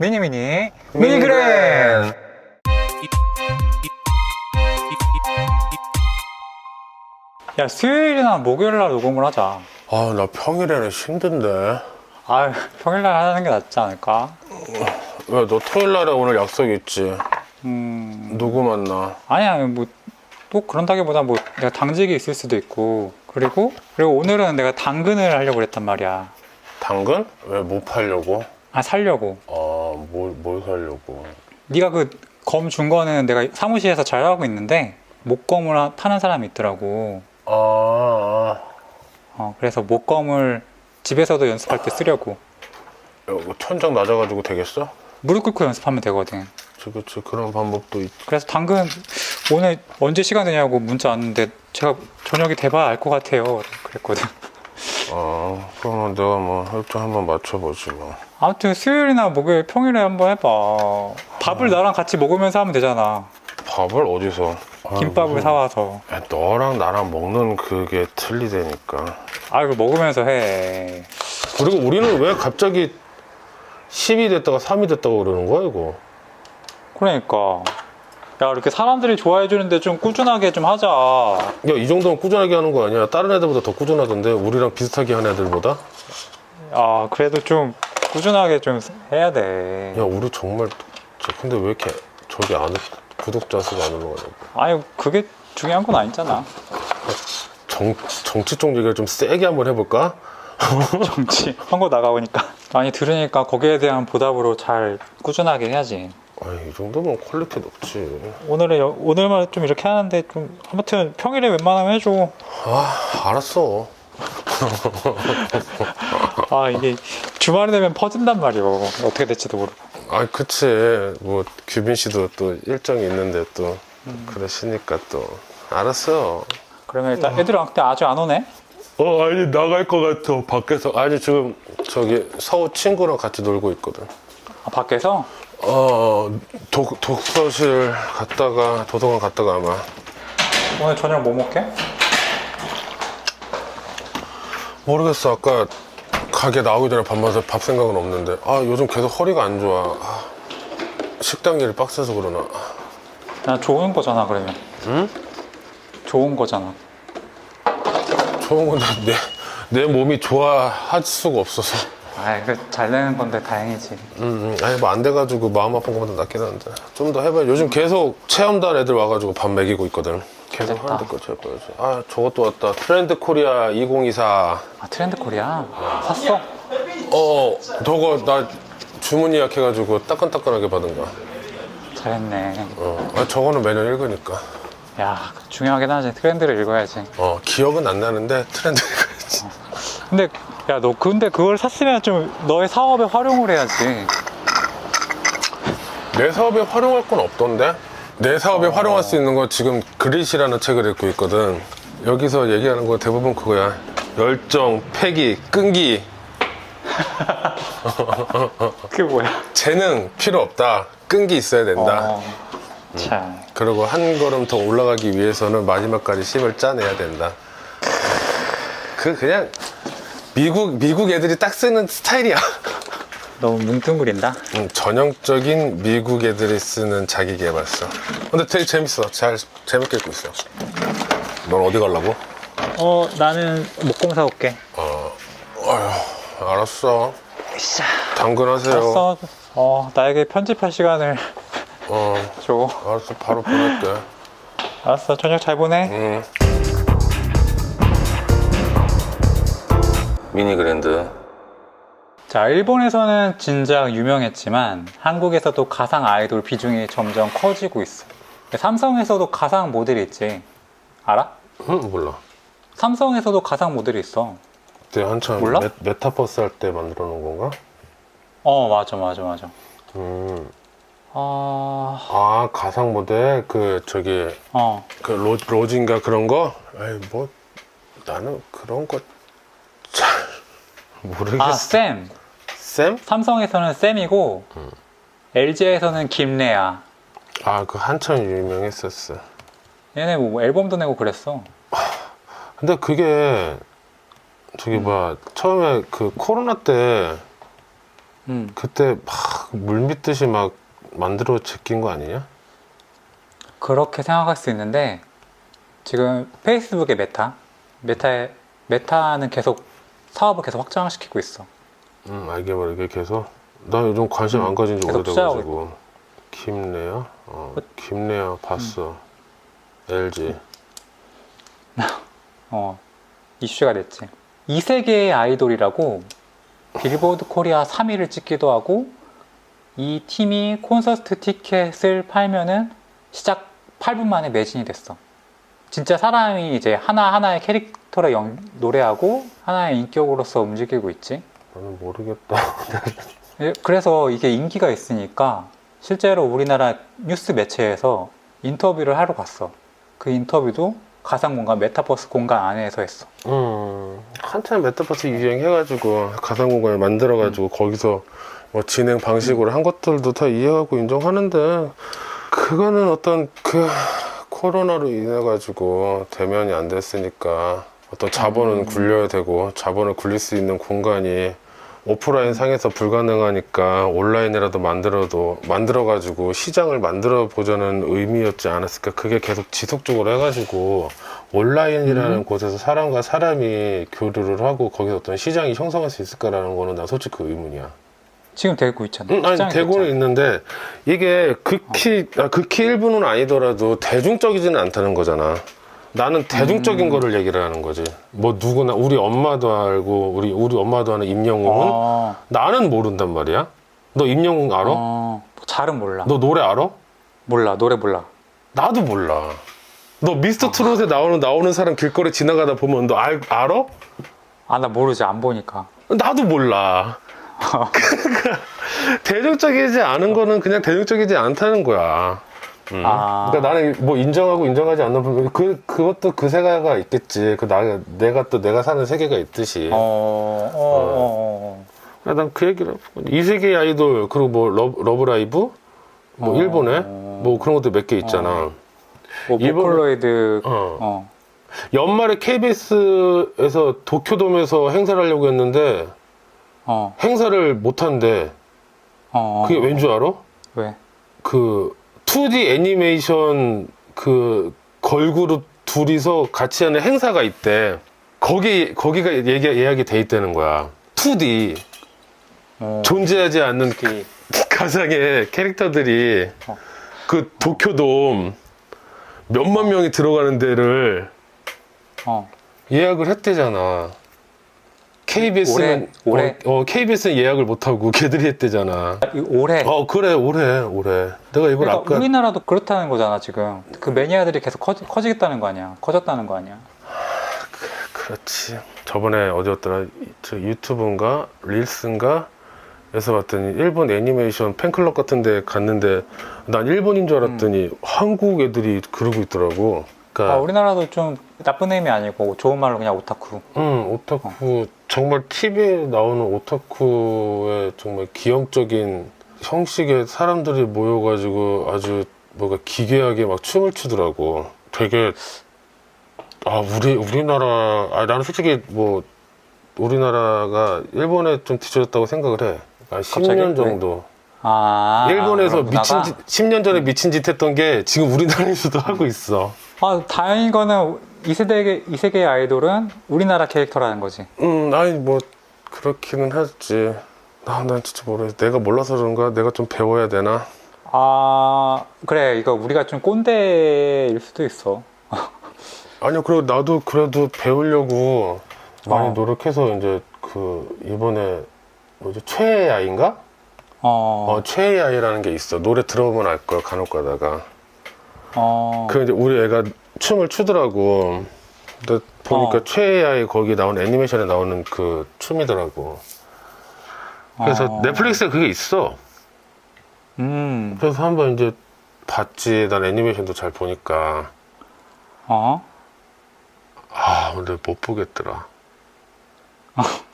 미니미니 미니그램 야 수요일이나 목요일날 녹음을 하자 아, 나 평일에는 힘든데. 아 평일날 하는 게 낫지 않을까? 왜, 너 토요일 날에 오늘 약속 있지? 음 누구 만나? 아니야 뭐 또 그런다기보다 뭐 내가 당직이 있을 수도 있고 그리고 그리고 오늘은 내가 당근을 하려고 그랬단 말이야 당근? 왜 못 팔려고? 아 살려고 아, 뭘, 뭘 살려고? 네가 그 검 준 거는 내가 사무실에서 잘 하고 있는데 목검을 하- 파는 사람이 있더라고 아, 아. 어, 그래서 목검을 집에서도 연습할 때 쓰려고 야, 이거 천장 낮아가지고 되겠어? 무릎 꿇고 연습하면 되거든 그치, 그치. 그런 방법도 있. 그래서 당근 오늘 언제 시간 되냐고 문자 왔는데 제가 저녁이 돼봐야 알 것 같아요 그랬거든 아, 그러면 내가 뭐, 일정 한번 맞춰보지 뭐. 아무튼 수요일이나 목요일 평일에 한번 해봐 밥을 나랑 같이 먹으면서 하면 되잖아 밥을 어디서? 김밥을 아이고. 사와서 야, 너랑 나랑 먹는 그게 틀리다니까. 아 이거 먹으면서 해 그리고 우리는 왜 갑자기 10이 됐다가 3이 됐다고 그러는 거야, 이거? 그러니까 야 이렇게 사람들이 좋아해 주는데 좀 꾸준하게 좀 하자 야, 이 정도면 꾸준하게 하는 거 아니야? 다른 애들보다 더 꾸준하던데? 우리랑 비슷하게 하는 애들보다? 아 그래도 좀 꾸준하게 좀 해야 돼 야, 우리 정말. 저 근데 왜 이렇게 저기 안, 구독자 수가 안 올라가냐고. 아니 그게 중요한 건 아니잖아 정, 정치 쪽 얘기를 좀 세게 한번 해볼까? 정치 선거 나가보니까 많이 들으니까 거기에 대한 보답으로 잘 꾸준하게 해야지 아이, 이 정도면 퀄리티 높지. 오늘은 여- 오늘만 좀 이렇게 하는데 좀 아무튼 평일에 웬만하면 해줘 아, 알았어. 아 이게 주말이 되면 퍼진단 말이오 어떻게 될지도 모르고 아, 그치. 뭐, 규빈 씨도 또 일정이 있는데 또, 그러시니까 또. 알았어. 그러면 일단 애들은 그때 아직 안 오네 어, 아니, 나갈 것 같아. 밖에서. 아니, 지금, 저기, 서우 친구랑 같이 놀고 있거든. 아, 밖에서 어, 독, 독서실 갔다가, 도서관 갔다가 아마. 오늘 저녁 뭐 먹게? 모르겠어. 아까 가게 나오기 전에 밥 먹어서 밥 생각은 없는데. 아, 요즘 계속 허리가 안 좋아. 아, 식당 일이 빡세서 그러나. 나 좋은 거잖아 그러면 응? 좋은 거잖아 좋은 건데, 내, 내 몸이 좋아할 수가 없어서. 아이 그잘 되는 건데 다행이지 음, 음. 아니, 뭐 안 돼가지고 마음 아픈 것보다 낫긴 한데. 좀 더 해봐야 요즘 계속 체험단 애들 와가지고 밥 먹이고 있거든. 계속 됐다. 하는데 끝이 해봐야지. 아, 저것도 왔다. 트렌드 코리아 2024. 아 트렌드 코리아 샀어? 어, 저거 나 주문 예약해가지고 따끈따끈하게 받은 거야. 잘했네 어, 아, 저거는 매년 읽으니까. 야 중요하긴 하지 트렌드를 읽어야지 어, 기억은 안 나는데 트렌드 읽어야지. 근데 야 너 근데 그걸 샀으면 좀 너의 사업에 활용을 해야지 내 사업에 활용할 건 없던데? 내 사업에 활용할 수 있는 거 지금 그릿이라는 책을 읽고 있거든. 여기서 얘기하는 거 대부분 그거야. 열정, 패기, 끈기, 그게 뭐야? 재능 필요 없다. 끈기 있어야 된다. 어, 참 그리고 한 걸음 더 올라가기 위해서는 마지막까지 힘을 짜내야 된다. 그 그냥 미국 미국 애들이 딱 쓰는 스타일이야. 너무 뭉뚱그린다 음, 전형적인 미국 애들이 쓰는 자기 개발서. 근데 되게 재밌어. 잘 재밌게 읽고 있어. 넌 어디 가려고? 어 나는 목공 사올게 어, 어휴, 알았어. 으쌰 당근하세요. 알았어 어 나에게 편집할 시간을 어, 줘 알았어. 바로 보낼게. 알았어 저녁 잘 보내 음. 미니 그랜드. 자, 일본에서는 진작 유명했지만 한국에서도 가상 아이돌 비중이 점점 커지고 있어. 삼성에서도 가상 모델이 있지. 알아? 응, 몰라. 삼성에서도 가상 모델이 있어. 그때 한참 몰라? 메, 메타버스 할 때 만들어 놓은 건가? 어, 맞아, 맞아, 맞아. 음. 아, 아, 가상 모델? 그, 저기, 어, 그 로, 로진가 그런 거? 아이, 뭐, 나는 그런 거 잘 모르겠어. 아, 쌤. 쌤? 삼성에서는 쌤이고, LG에서는 김래아. 아, 그 한참 유명했었어. 얘네 뭐 앨범도 내고 그랬어. 근데 그게, 저기, 뭐, 처음에 그 코로나 때 음. 그때 막 물밀듯이 막 만들어 제낀 거 아니냐? 그렇게 생각할 수 있는데 지금 페이스북의 메타, 메타의 메타는 계속 사업을 계속 확장시키고 있어. 응 알게 모르게 계속 나 요즘 관심 안 가진 지 계속 오래돼가지고 김레아? 어 김레아 봤어 LG 어, 이슈가 됐지. 이 세계의 아이돌이라고 빌보드 코리아 3위를 찍기도 하고 이 팀이 콘서트 티켓을 팔면은 시작 8분 만에 매진이 됐어. 진짜 사람이 이제 하나하나의 캐릭터를 연- 노래하고 하나의 인격으로서 움직이고 있지. 나는 모르겠다 예, 그래서 이게 인기가 있으니까 실제로 우리나라 뉴스 매체에서 인터뷰를 하러 갔어. 그 인터뷰도 가상 공간, 메타버스 공간 안에서 했어. 음 한참 메타버스 유행해가지고 가상 공간을 만들어가지고 거기서 뭐 진행 방식으로 한 것들도 다 이해하고 인정하는데 그거는 어떤 그 코로나로 인해 가지고 대면이 안 됐으니까 어떤 자본은 굴려야 되고 자본을 굴릴 수 있는 공간이 오프라인 상에서 불가능하니까 온라인이라도 만들어도 만들어 가지고 시장을 만들어 보자는 의미였지 않았을까 그게 계속 지속적으로 해가지고 온라인이라는 곳에서 사람과 사람이 교류를 하고 거기서 어떤 시장이 형성할 수 있을까라는 거는 나 솔직히 그 의문이야. 지금 되고 있잖아. 응, 아니 되고는. 있는데 이게 극히 아, 극히 일부는 아니더라도 대중적이지는 않다는 거잖아. 나는 대중적인 음. 거를 얘기를 하는 거지. 뭐 누구나 우리 엄마도 알고 우리 우리 엄마도 아는 임영웅은 어, 나는 모른단 말이야. 너 임영웅 알아? 어, 잘은 몰라. 너 노래 알아? 몰라, 노래 몰라. 나도 몰라. 너 미스터 트롯에 나오는 나오는 사람 길거리 지나가다 보면 너 알, 알아? 아, 나 모르지, 안 보니까. 나도 몰라. 그러니까 대중적이지 않은 거는 그냥 대중적이지 않다는 거야. 음. 아. 그러니까 나는 뭐 인정하고 인정하지 않는 부분 그 그것도 그 세계가 있겠지. 그 나 내가 또 내가 사는 세계가 있듯이. 어, 어, 어, 어. 난그 얘기를 이 세계의 아이돌 그리고 뭐 러브, 러브라이브 뭐 어. 일본에 뭐 그런 것도 몇 개 있잖아. 뭐, 일본- 보컬로이드, 어. 어. 연말에 KBS에서 도쿄돔에서 행사를 하려고 했는데 어, 행사를 못 한대. 어. 그게 왠 줄 알아? 왜? 그 2D 애니메이션 그 걸그룹 둘이서 같이 하는 행사가 있대. 거기 거기가 얘기 예약이 돼 있다는 거야. 2D 어. 존재하지 않는 그, 가상의 캐릭터들이 어. 그 도쿄돔 몇만 명이 들어가는 데를 어. 예약을 했대잖아. KBS는 올해? 올해? 어, 어, KBS는 예약을 못 하고 걔들이 했대잖아. 이 올해. 어 그래 올해 올해 내가 이걸 그러니까 아까 우리나라도 그렇다는 거잖아, 지금. 그 매니아들이 계속 커지, 커지겠다는 거 아니야. 커졌다는 거 아니야. 그렇지. 저번에 어디였더라? 저 유튜브인가 릴스인가 에서 봤더니 일본 애니메이션 팬클럽 같은 데 갔는데 난 일본인 줄 알았더니 한국 애들이 그러고 있더라고. 아, 그러니까 우리나라도 좀 나쁜 의미 아니고 좋은 말로 그냥 오타쿠. 음, 오타쿠 정말 TV에 나오는 오타쿠의 정말 기형적인 형식의 사람들이 모여가지고 아주 뭐가 기괴하게 막 춤을 추더라고. 되게 아 우리 우리나라 아 나는 솔직히 뭐 우리나라가 일본에 좀 뒤처졌다고 생각을 해. 한 10년 왜? 정도. 아. 일본에서 미친? 짓, 10년 전에 미친 짓 했던 게 지금 우리나라에서도 하고 있어. 아, 다행인 거는 이 세대, 이 세계의 아이돌은 우리나라 캐릭터라는 거지. 음, 아니 뭐 그렇기는 하지. 나, 난 진짜 모르겠어. 내가 몰라서 그런가? 내가 좀 배워야 되나? 아, 그래. 이거 우리가 좀 꼰대일 수도 있어. 아니요, 그리고 나도 그래도 배우려고 많이 어. 노력해서 이제 그 이번에 뭐지 최애 아이인가? 어. 어, 최애 아이라는 게 있어. 노래 들어보면 알 거야. 간혹 가다가. 어. 그 이제 우리 애가 춤을 추더라고. 근데 보니까 어. 최애 아이 거기 나온 애니메이션에 나오는 그 춤이더라고. 그래서 어. 넷플릭스에 그게 있어. 음. 그래서 한번 이제 봤지. 난 애니메이션도 잘 보니까. 어. 아, 근데 못 보겠더라.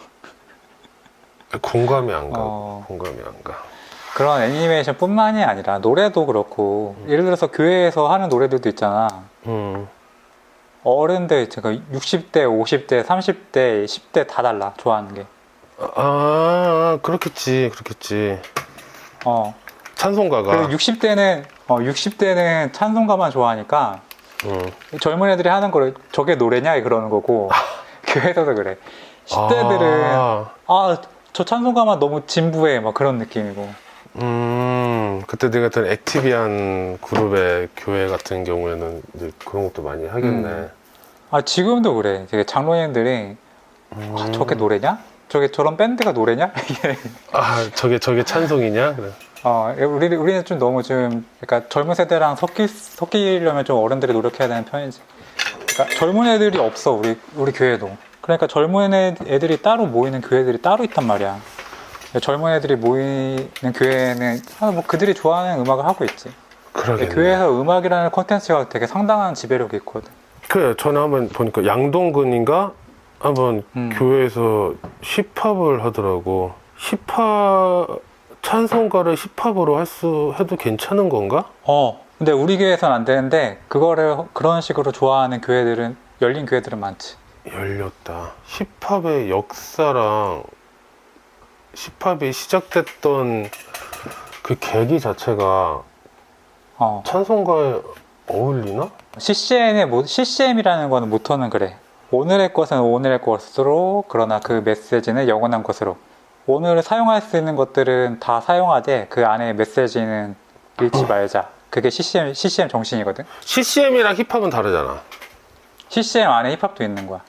공감이 안 가. 어. 공감이 안 가. 그런 애니메이션 뿐만이 아니라 노래도 그렇고, 예를 들어서 교회에서 하는 노래들도 있잖아. 음. 어른들, 제가 60대, 50대, 30대, 10대 다 달라. 좋아하는 게. 아, 그렇겠지, 그렇겠지. 어. 찬송가가. 그리고 60대는 어, 60대는 찬송가만 좋아하니까 응. 젊은 애들이 하는 거를 저게 노래냐 그러는 거고 교회에서도 그래. 10대들은 아, 아저 찬송가만 너무 진부해 막 그런 느낌이고 음, 그때 내가 했던 액티비한 그룹의 교회 같은 경우에는 이제 그런 것도 많이 하겠네. 음. 아 지금도 그래. 되게 장로님들이 음. 아, 저게 노래냐? 저게 저런 밴드가 노래냐? 이게 아, 저게, 저게 찬송이냐? 그래. 어, 우리, 우리는 좀 너무 좀, 그러니까 젊은 세대랑 섞기, 섞이려면 좀 어른들이 노력해야 되는 편이지. 그러니까 젊은 애들이 없어, 우리, 우리 교회도. 그러니까 젊은 애, 애들이 따로 모이는 교회들이 따로 있단 말이야. 젊은 애들이 모이는 교회는, 아, 뭐 그들이 좋아하는 음악을 하고 있지. 그러겠네. 교회에서 음악이라는 콘텐츠가 되게 상당한 지배력이 있거든. 그래, 저는 한번 보니까 양동근인가? 한번 음. 교회에서 힙합을 하더라고. 힙합, 찬송가를 힙합으로 할 수, 해도 괜찮은 건가? 어, 근데 우리 교회에서는 안 되는데, 그거를 그런 식으로 좋아하는 교회들은, 열린 교회들은 많지. 열렸다. 힙합의 역사랑 힙합이 시작됐던 그 계기 자체가 어. 찬송가에 어울리나? CCN의 모, CCM이라는 거는 모토는 그래. 오늘의 것은 오늘의 것으로, 그러나 그 메시지는 영원한 것으로. 오늘 사용할 수 있는 것들은 다 사용하되 그 안에 메시지는 잃지 말자. 그게 CCM, CCM 정신이거든. CCM이랑 힙합은 다르잖아. CCM 안에 힙합도 있는 거야.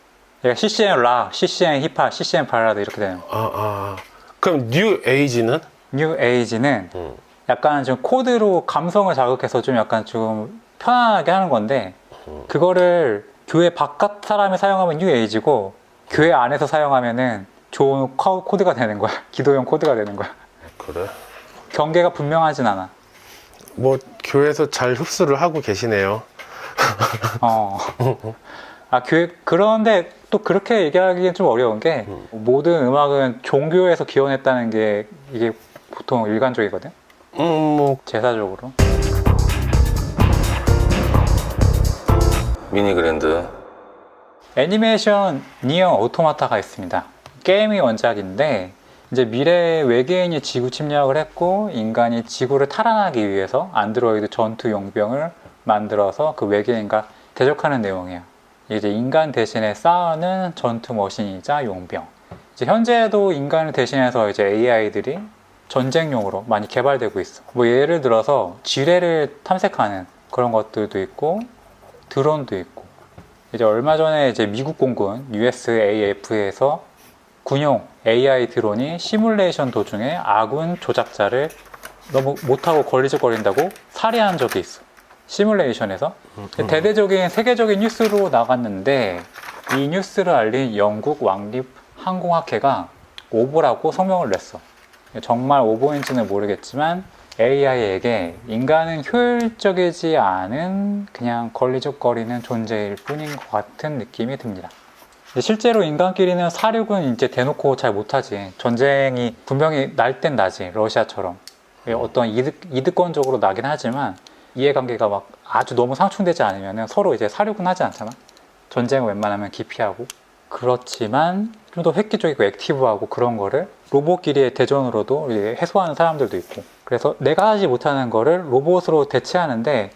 얘가 CCM 락, CCM 힙합, CCM 발라드 이렇게 되는 거야. 아, 아. 그럼 뉴 에이지는? 뉴 에이지는 음. 약간 좀 코드로 감성을 자극해서 좀 약간 좀 편안하게 하는 건데 그거를 교회 바깥 사람이 사용하면 뉴 에이지고 교회 안에서 사용하면은 좋은 코- 코드가 되는 거야 기도용 코드가 되는 거야 그래. 경계가 분명하진 않아 뭐 교회에서 잘 흡수를 하고 계시네요. 어. 아 교회 그런데 또 그렇게 얘기하기엔 좀 어려운 게 모든 음악은 종교에서 기원했다는 게 이게 보통 일관적이거든 음, 뭐 제사적으로 미니 그랜드. 애니메이션 니어 오토마타가 있습니다. 게임이 원작인데 이제 미래 외계인이 지구 침략을 했고 인간이 지구를 탈환하기 위해서 안드로이드 전투 용병을 만들어서 그 외계인과 대적하는 내용이에요. 이제 인간 대신에 쌓아는 전투 머신이자 용병. 이제 현재도 인간을 대신해서 이제 AI들이 전쟁용으로 많이 개발되고 있어. 뭐 예를 들어서 지뢰를 탐색하는 그런 것들도 있고 드론도 있고 이제 얼마 전에 이제 미국 공군 USAF에서 군용 AI 드론이 시뮬레이션 도중에 아군 조작자를 너무 못하고 걸리적거린다고 살해한 적이 있어. 시뮬레이션에서 대대적인 세계적인 뉴스로 나갔는데 이 뉴스를 알린 영국 왕립 항공학회가 오보라고 성명을 냈어. 정말 오보인지는 모르겠지만 AI에게 인간은 효율적이지 않은 그냥 걸리적거리는 존재일 뿐인 것 같은 느낌이 듭니다. 실제로 인간끼리는 사륙은 이제 대놓고 잘 못하지. 전쟁이 분명히 날 땐 나지. 러시아처럼. 어떤 이득, 이득권적으로 나긴 하지만 이해관계가 막 아주 너무 상충되지 않으면 서로 이제 사륙은 하지 않잖아. 전쟁을 웬만하면 기피하고. 그렇지만 좀 더 획기적이고 액티브하고 그런 거를 로봇끼리의 대전으로도 해소하는 사람들도 있고. 그래서 내가 하지 못하는 거를 로봇으로 대체하는데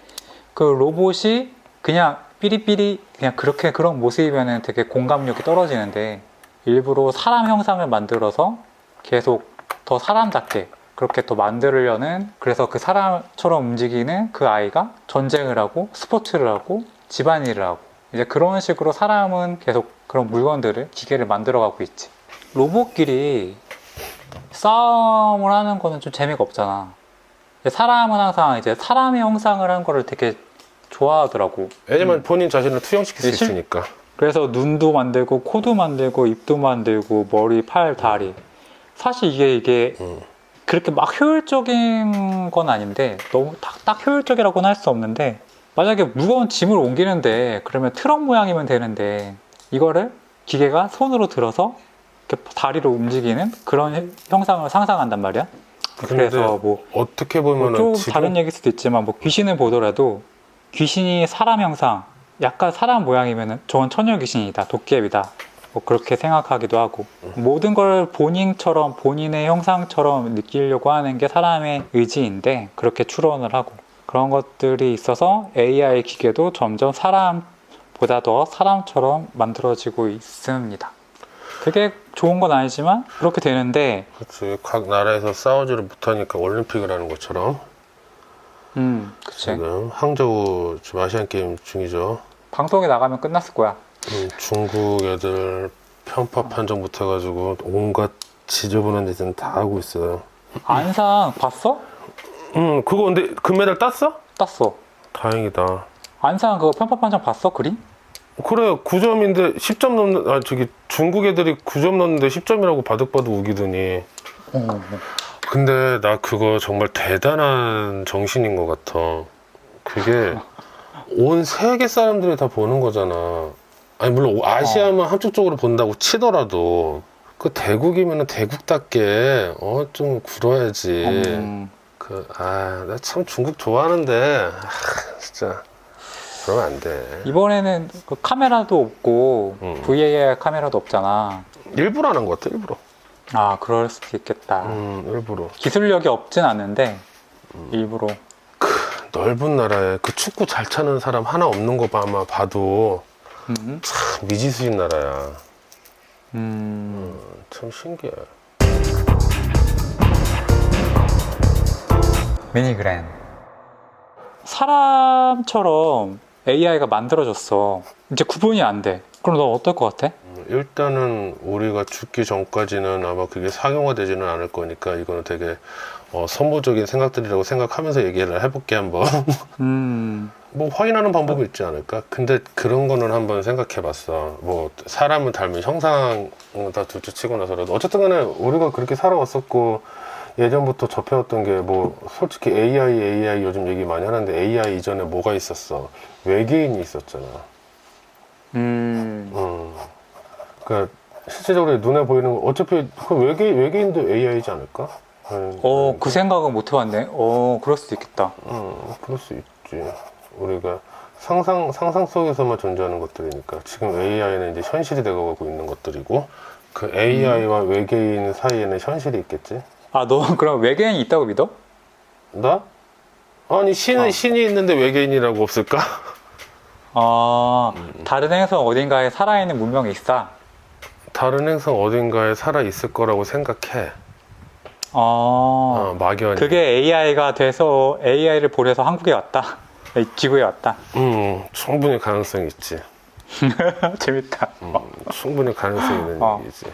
그 로봇이 그냥 삐리삐리 그냥 그렇게 그런 모습이면 되게 공감력이 떨어지는데 일부러 사람 형상을 만들어서 계속 더 사람답게 그렇게 더 만들려는 그래서 그 사람처럼 움직이는 그 아이가 전쟁을 하고 스포츠를 하고 집안일을 하고 이제 그런 식으로 사람은 계속 그런 물건들을 기계를 만들어가고 있지 로봇끼리 싸움을 하는 거는 좀 재미가 없잖아 사람은 항상 이제 사람의 형상을 한 거를 되게 좋아하더라고 왜냐면 본인 자신을 투영시킬 수 네, 실- 있으니까. 그래서 눈도 만들고 코도 만들고 입도 만들고 머리, 팔, 다리. 사실 이게 이게 음. 그렇게 막 효율적인 건 아닌데 너무 딱, 딱 효율적이라고는 할 수 없는데 만약에 무거운 짐을 옮기는데 그러면 트럭 모양이면 되는데 이거를 기계가 손으로 들어서 이렇게 다리로 움직이는 그런 형상을 상상한단 말이야. 그래서 뭐 어떻게 뭐 보면은 좀 지금 다른 얘기일 수도 있지만 뭐 귀신을 보더라도 귀신이 사람 형상 약간 사람 모양이면은 저건 처녀 귀신이다 도깨비다 뭐 그렇게 생각하기도 하고 모든 걸 본인처럼 본인의 형상처럼 느끼려고 하는 게 사람의 의지인데 그렇게 추론을 하고 그런 것들이 있어서 AI 기계도 점점 사람보다 더 사람처럼 만들어지고 있습니다. 그게 좋은 건 아니지만 그렇게 되는데 그렇지. 각 나라에서 싸우지를 못하니까 올림픽을 하는 것처럼 음 그치 지금 항저우 지금 아시안 게임 중이죠. 방송에 나가면 끝났을 거야. 음, 중국 애들 편파 판정부터 해가지고 온갖 지저분한 짓은 다 하고 있어요. 안상 봤어? 음, 그거 근데 금메달 땄어? 땄어. 다행이다. 안상 그거 편파 판정 봤어 그림? 그래, 9점인데 10점 넘는, 아, 저기 중국 애들이 9점 넣는데 10점이라고 바득바득 우기더니. 근데 나 그거 정말 대단한 정신인 것 같아. 그게 온 세계 사람들이 다 보는 거잖아. 아니, 물론 아시아만 한쪽 쪽으로 본다고 치더라도 그 대국이면은 대국답게, 어, 좀 굴어야지. 음, 그, 아, 나 참 중국 좋아하는데, 아, 진짜. 그러면 안 돼. 이번에는 그 카메라도 없고 음. VAR 카메라도 없잖아. 일부러 안한것 같아, 일부러. 아 그럴 수도 있겠다. 음, 일부러. 기술력이 없진 않는데 음. 일부러. 넓은 나라에 그 축구 잘 차는 사람 하나 없는 거 봐, 아마 봐도 음, 참 미지수인 나라야. 음, 참 신기해. 미니그랜. 사람처럼 AI가 만들어졌어. 이제 구분이 안 돼. 그럼 너 어떨 것 같아? 음, 일단은 우리가 죽기 전까지는 아마 그게 상용화되지는 않을 거니까 이거는 되게 어, 선보적인 생각들이라고 생각하면서 얘기를 해볼게 한번. 음, 뭐 확인하는 방법이 있지 않을까? 근데 그런 거는 한번 생각해봤어. 뭐 사람을 닮은 형상 다 둘째 치고 나서라도 어쨌든 간에 우리가 그렇게 살아왔었고 예전부터 접해왔던 게 뭐 솔직히 AI, AI 요즘 얘기 많이 하는데 AI 이전에 뭐가 있었어? 외계인이 있었잖아. 음, 음. 그러니까 실제적으로 눈에 보이는 거 어차피 그 외계 외계인도 AI지 않을까? 음, 어, 그 생각은 못 해봤네. 어, 그럴 수도 있겠다. 음, 그럴 수 있지. 우리가 상상, 상상 속에서만 존재하는 것들이니까. 지금 AI는 이제 현실이 되어가고 있는 것들이고, 그 AI와 외계인 사이에는 현실이 있겠지? 아, 너 그럼 외계인이 있다고 믿어? 나? 아니, 신은 어. 신이 있는데 외계인이라고 없을까? 아, 음. 다른 행성 어딘가에 살아있는 문명이 있어. 다른 행성 어딘가에 살아 있을 거라고 생각해. 어, 어, 막연히. 그게 AI가 돼서 AI를 보내서 한국에 왔다. 이 지구에 왔다. 음, 충분히 가능성이 있지. 재밌다. 음, 충분히 가능성이 있는 어. 얘기지.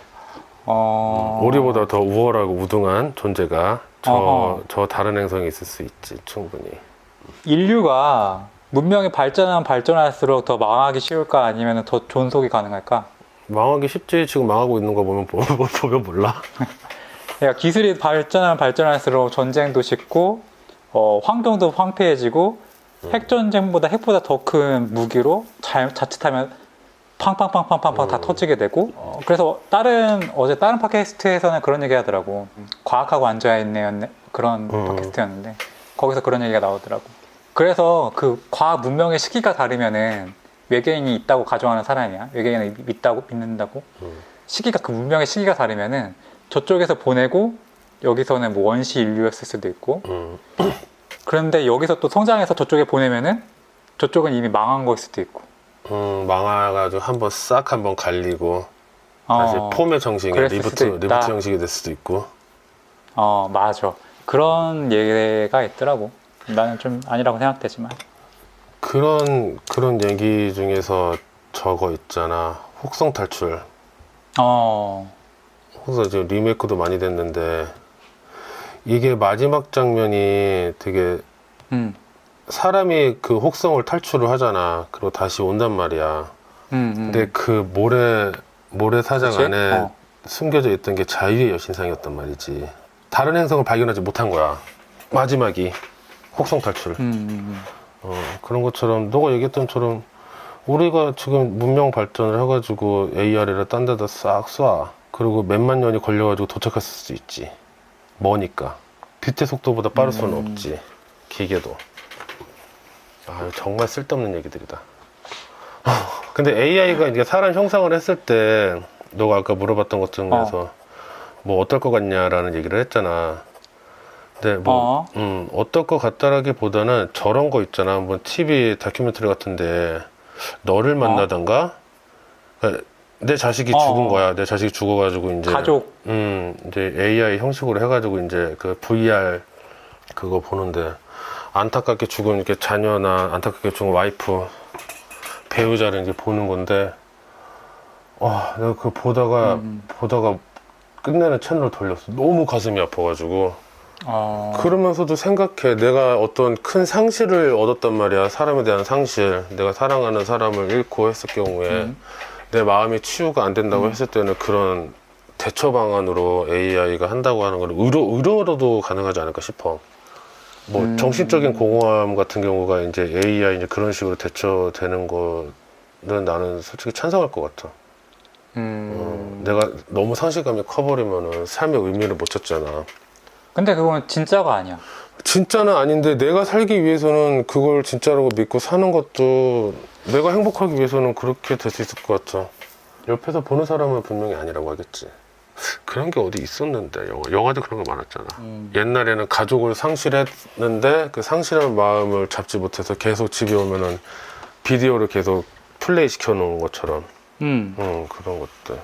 어, 우리보다 더 우월하고 우등한 존재가 저, 어허. 저 다른 행성에 있을 수 있지, 충분히. 인류가 문명이 발전하면 발전할수록 더 망하기 쉬울까 아니면 더 존속이 가능할까? 망하기 쉽지, 지금 망하고 있는 거 보면, 보- 보면 몰라. 그러니까 기술이 발전하면 발전할수록 전쟁도 쉽고 어, 환경도 황폐해지고 핵 전쟁보다 핵보다 더 큰 무기로 잘, 자칫하면 팡팡팡팡팡팡 다 음. 터지게 되고 어, 그래서 다른 어제 다른 팟캐스트에서는 그런 얘기 하더라고. 과학하고 앉아있네. 그런 음. 팟캐스트였는데. 거기서 그런 얘기가 나오더라고. 그래서 그 과학 문명의 시기가 다르면은 외계인이 있다고 가정하는 사람이야. 외계인을 믿다고 믿는다고. 음. 시기가 그 문명의 시기가 다르면은 저쪽에서 보내고 여기서는 뭐 원시 인류였을 수도 있고 음, 그런데 여기서 또 성장해서 저쪽에 보내면은 저쪽은 이미 망한 거일 수도 있고 음, 망해가지고 한번 싹 한번 갈리고, 다시 어, 폼의 그랬을 리부트. 리부트 형식이 될 수도 있고. 어 맞아 그런 얘기가 있더라고 나는 좀 아니라고 생각되지만 그런, 그런 얘기 중에서 저거 있잖아. 혹성 탈출. 어 혹성 지금 리메이크도 많이 됐는데, 이게 마지막 장면이 되게 음, 사람이 그 혹성을 탈출을 하잖아. 그리고 다시 온단 말이야. 음, 음. 근데 그 모래 모래 사장 그치? 안에 어. 숨겨져 있던 게 자유의 여신상이었단 말이지. 다른 행성을 발견하지 못한 거야. 마지막이 혹성 탈출. 음, 음, 어, 그런 것처럼 너가 얘기했던 처럼 우리가 지금 문명 발전을 해가지고 AR이를 딴 데다 싹 쏴. 그리고 몇만 년이 걸려가지고 도착했을 수 있지. 머니까. 빛의 속도보다 빠를 수는 음. 없지. 기계도. 아, 정말 쓸데없는 얘기들이다. 음. 근데 AI가 이제 사람 형상을 했을 때 너가 아까 물어봤던 것 중에서 뭐 어떨 것 같냐라는 얘기를 했잖아. 근데 뭐 어. 음, 어떨 것 같다라기보다는 저런 거 있잖아. 한번 TV 다큐멘터리 같은데 너를 만나던가 그러니까 내 자식이 어. 죽은 거야. 내 자식이 죽어가지고 이제 가족. 음, 이제 AI 형식으로 해가지고 이제 그 VR 그거 보는데 안타깝게 죽은 이렇게 자녀나 안타깝게 죽은 와이프 배우자를 이제 보는 건데 와 내가 그 보다가 음. 보다가 끝내는 채널 돌렸어 너무 가슴이 아파가지고 어. 그러면서도 생각해 내가 어떤 큰 상실을 얻었단 말이야 사람에 대한 상실 내가 사랑하는 사람을 잃고 했을 경우에 음. 내 마음이 치유가 안 된다고 했을 때는 그런 대처 방안으로 AI가 한다고 하는 건 의료, 의료로도 가능하지 않을까 싶어. 뭐 음. 정신적인 공허함 같은 경우가 이제 AI 이제 그런 식으로 대처되는 거는 나는 솔직히 찬성할 것 같아. 음. 어, 내가 너무 상실감이 커버리면은 삶의 의미를 못 찾잖아. 근데 그건 진짜가 아니야. 진짜는 아닌데 내가 살기 위해서는 그걸 진짜라고 믿고 사는 것도 내가 행복하기 위해서는 그렇게 될 수 있을 것 같아. 옆에서 보는 사람은 분명히 아니라고 하겠지. 그런 게 어디 있었는데 영화, 영화도 그런 거 많았잖아. 음. 옛날에는 가족을 상실했는데 그 상실한 마음을 잡지 못해서 계속 집에 오면은 비디오를 계속 플레이 시켜 놓은 것처럼 음. 음, 그런 것들.